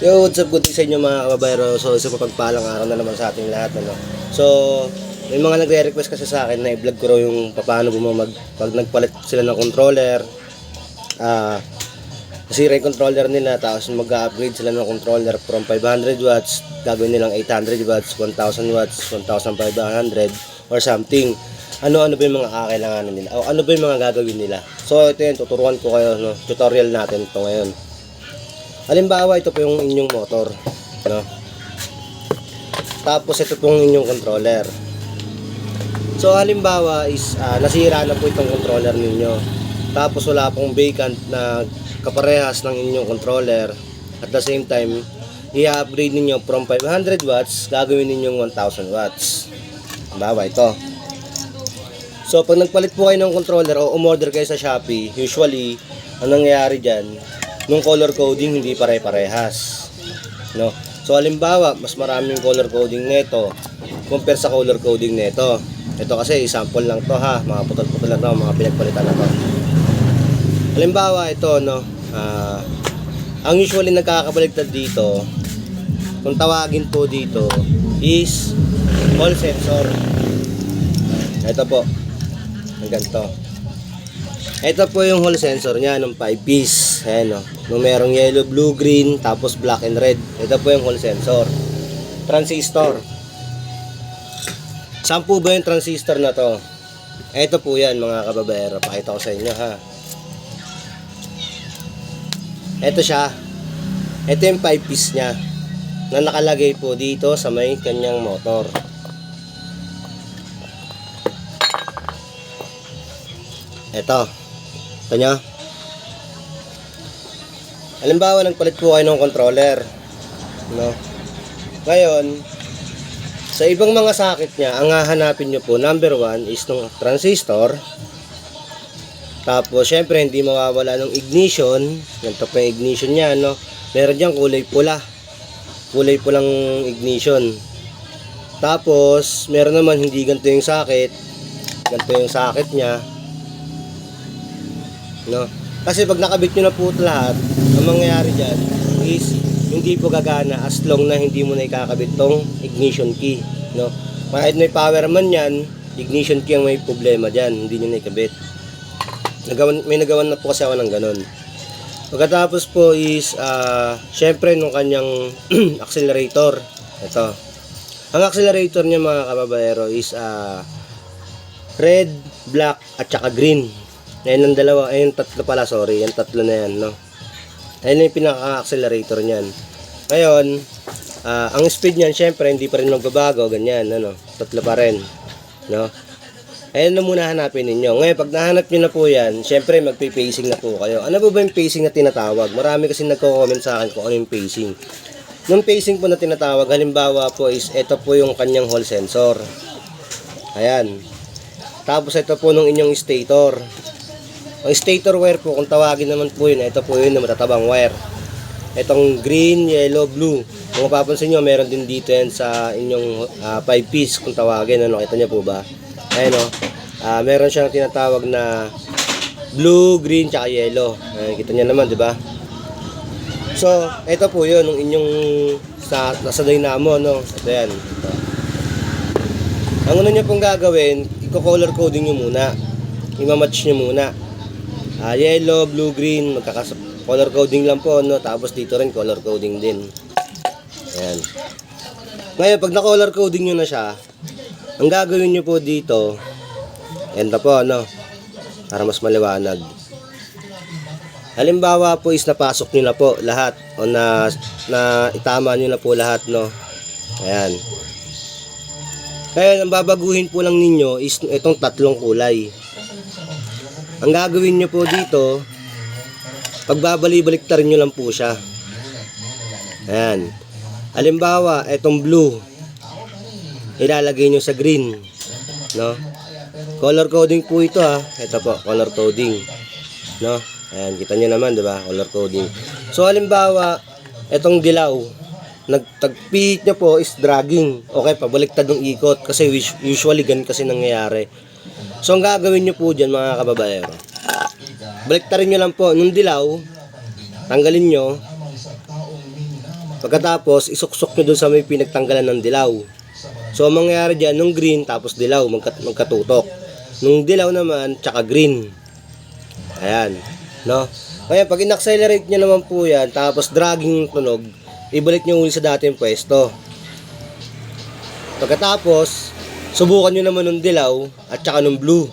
Yo, what's up good day sa inyo mga kababayro? So, isa pagpalang araw na naman sa ating lahat. Ano? So, may mga nagre-request kasi sa akin na i-vlog ko raw yung paano bumamag pag nagpalit sila ng controller. Ah, nasira yung controller nila tapos mag-upgrade sila ng controller from 500 watts gagawin nilang 800 watts, 1000 watts, 1500 or something. Ano-ano ba yung mga kakailanganin nila? O ano ba yung mga gagawin nila? So, ito yun, tuturuan ko kayo, no? tutorial natin ito ngayon. Halimbawa, ito po yung inyong motor. No? Tapos, ito pong inyong controller. So, halimbawa is ah, nasira na po itong controller ninyo. Tapos, wala pong vacant na kaparehas ng inyong controller. At the same time, i-upgrade ninyo from 500 watts, gagawin ninyong 1000 watts. Halimbawa, ito. So, pag nagpalit po kayo ng controller o umorder kayo sa Shopee, usually, ang nangyayari dyan, nung color coding hindi pare-parehas. No? So, halimbawa, mas maraming color coding nito compare sa color coding nito. Ito kasi, sample lang to ha, mga putol-putol lang to, mga pinagpalitan na to. Halimbawa, ito, no, ah, ang usually nagkakabaligtad dito, kung tawagin po dito, is hall sensor. Ito po, ang ganito. Ito po yung hall sensor niya ng 5 piece. Ayan o. Nung merong yellow, blue, green, tapos black and red. Ito po yung hall sensor. Transistor. Saan po ba yung transistor na to? Ito po yan mga kababayero. Pakita ko sa inyo ha. Ito siya. Ito yung 5 piece niya. Na nakalagay po dito sa may kanyang motor. Ito. Ito nyo. Halimbawa, nagpalit po kayo ng controller. No? Ngayon, sa ibang mga sakit niya, ang hahanapin nyo po, number one is ng transistor. Tapos, syempre, hindi mawawala ng ignition. Ganito pa yung ignition niya, no? Meron diyang kulay pula. Kulay pulang ignition. Tapos, meron naman hindi ganito yung sakit. Ganito yung sakit niya. No? Kasi pag nakabit nyo na po lahat, ang mangyayari dyan is hindi po gagana as long na hindi mo na ikakabit tong ignition key. No? Kahit may power man yan, ignition key ang may problema dyan, hindi nyo na ikabit. Nagawan, may nagawan na po kasi ako ng ganun. Pagkatapos po is, ah, syempre, nung kanyang accelerator. Ito. Ang accelerator niya mga kababayero is ah, red, black, at saka green. Ayan ang dalawa, ayun tatlo pala, sorry. Yung tatlo na yan, no? Ayun yung pinaka-accelerator niyan. Ngayon, ah, ang speed niyan, syempre, hindi pa rin magbabago, ganyan, ano? Tatlo pa rin, no? Ayan na muna hanapin ninyo. Ngayon, pag nahanap nyo na po yan, syempre, magpi-pacing na po kayo. Ano po ba yung pacing na tinatawag? Marami kasi nagko-comment sa akin kung ano yung pacing. Nung pacing po na tinatawag, halimbawa po is, ito po yung kanyang hall sensor. Ayan. Tapos ito po nung inyong stator. Ang stator wire po, kung tawagin naman po yun, ito po yun na matatabang wire. Itong green, yellow, blue. Kung mapapansin nyo, meron din dito yan sa inyong 5 piece kung tawagin. Ano, kita nyo po ba? Ayan o. Ah, meron siyang tinatawag na blue, green, tsaka yellow. Ayan, kita nyo naman, di ba? So, ito po yun, nung inyong sa, nasa dynamo, no? Ito yan. Ito. Ang una nyo pong gagawin, i-color coding nyo muna. I-match nyo muna. Ah, yellow, blue, green, magkakas color coding lang po, no? Tapos dito rin color coding din. Ayan. Ngayon, pag na-color coding nyo na siya, ang gagawin nyo po dito, ito po, no? Para mas maliwanag. Halimbawa po is napasok nyo na po lahat o na, na itama nyo na po lahat, no? Ayan. Kaya ang babaguhin po lang ninyo is itong tatlong kulay. Ang gagawin nyo po dito, pagbabali-baliktarin nyo lang po siya. Ayan. Halimbawa, itong blue, ilalagay nyo sa green. No? Color coding po ito ha. Ito po, color coding. No? Ayan, kita nyo naman, di ba? Color coding. So, halimbawa, itong dilaw, nagtagpihit nyo po is dragging. Okay, pabaliktad ng ikot. Kasi us- usually ganun kasi nangyayari. So, ang gagawin nyo po dyan, mga kababaero, baliktarin nyo lang po. Nung dilaw, tanggalin nyo. Pagkatapos, isuksok nyo dun sa may pinagtanggalan ng dilaw. So, ang mangyayari dyan, nung green, tapos dilaw, magkat magkatutok. Nung dilaw naman, tsaka green. Ayan. No? Kaya pag in-accelerate nyo naman po yan, tapos dragging tunog, ibalik nyo uli sa dating pwesto. Pagkatapos, subukan nyo naman ng dilaw at tsaka ng blue.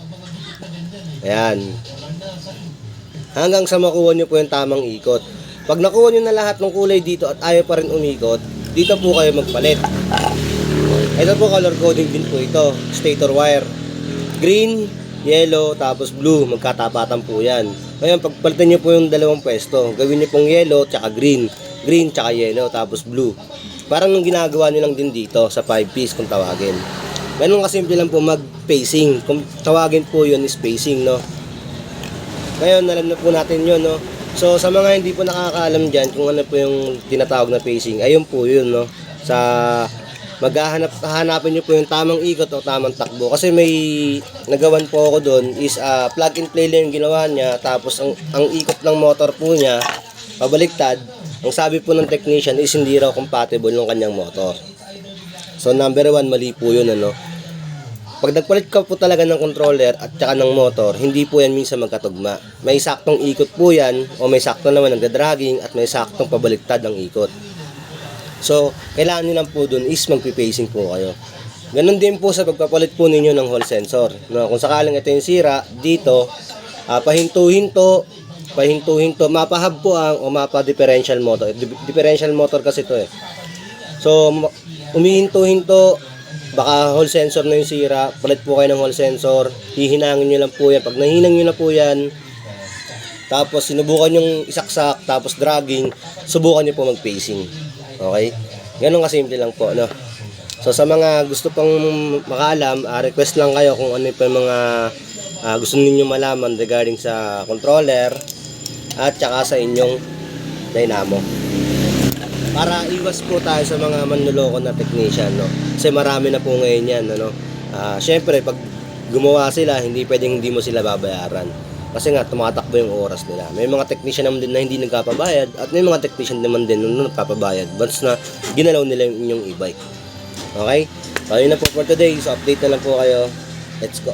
Ayan. Hanggang sa makuha nyo po yung tamang ikot. Pag nakuha nyo na lahat ng kulay dito at ayaw pa rin umikot, dito po kayo magpalit. Ito po color coding din po ito, stator wire. Green, yellow, tapos blue, magkatapatan po yan. Ngayon, pagpalitan nyo po yung dalawang pwesto, gawin nyo pong yellow, tsaka green. Green, tsaka yellow, tapos blue. Parang nung ginagawa nyo lang din dito sa 5 piece kung tawagin. Ganun kasimple lang po mag-pacing. Kung tawagin po yun is pacing, no? Ngayon, alam na po natin yun, no? So, sa mga hindi po nakakaalam dyan kung ano po yung tinatawag na pacing, ayun po yun, no? Sa maghahanap hanapin niyo po yung tamang ikot o tamang takbo kasi may nagawan po ako doon is ah, plug and play lang yung ginawa niya tapos ang ang ikot ng motor po niya pabaliktad ang sabi po ng technician is hindi raw compatible ng kanyang motor so number one mali po yun ano pag nagpalit ka po talaga ng controller at saka ng motor, hindi po yan minsan magkatugma. May saktong ikot po yan o may sakto naman nagda-dragging at may saktong pabaliktad ng ikot. So, kailangan nyo lang po dun is magpipacing po kayo. Ganon din po sa pagpapalit po ninyo ng hall sensor. No, kung sakaling ito yung sira, dito, ah, pahinto-hinto, pahinto-hinto, mapahab po ang o mapa differential motor. Di- Differential motor kasi ito eh. So, ma- umihinto-hinto, baka hall sensor na yung sira, palit po kayo ng hall sensor, hihinangin nyo lang po yan. Pag nahinang nyo na po yan, tapos sinubukan yung isaksak, tapos dragging, subukan nyo po mag-pacing. Okay? Ganun kasimple lang po, no? So sa mga gusto pang makaalam, ah, request lang kayo kung ano pa yung mga ah, gusto ninyo malaman regarding sa controller at saka sa inyong dynamo. Para iwas po tayo sa mga manluloko na technician, no? Kasi marami na po ngayon yan, ano? Ah, Siyempre, pag gumawa sila, hindi pwedeng hindi mo sila babayaran. Kasi nga, tumatakbo yung oras nila. May mga technician naman din na hindi nagkapabayad at may mga technician naman din na nagpapabayad once na ginalaw nila yung inyong e-bike. Okay? So, yun na po for today. So, update na lang po kayo. Let's go.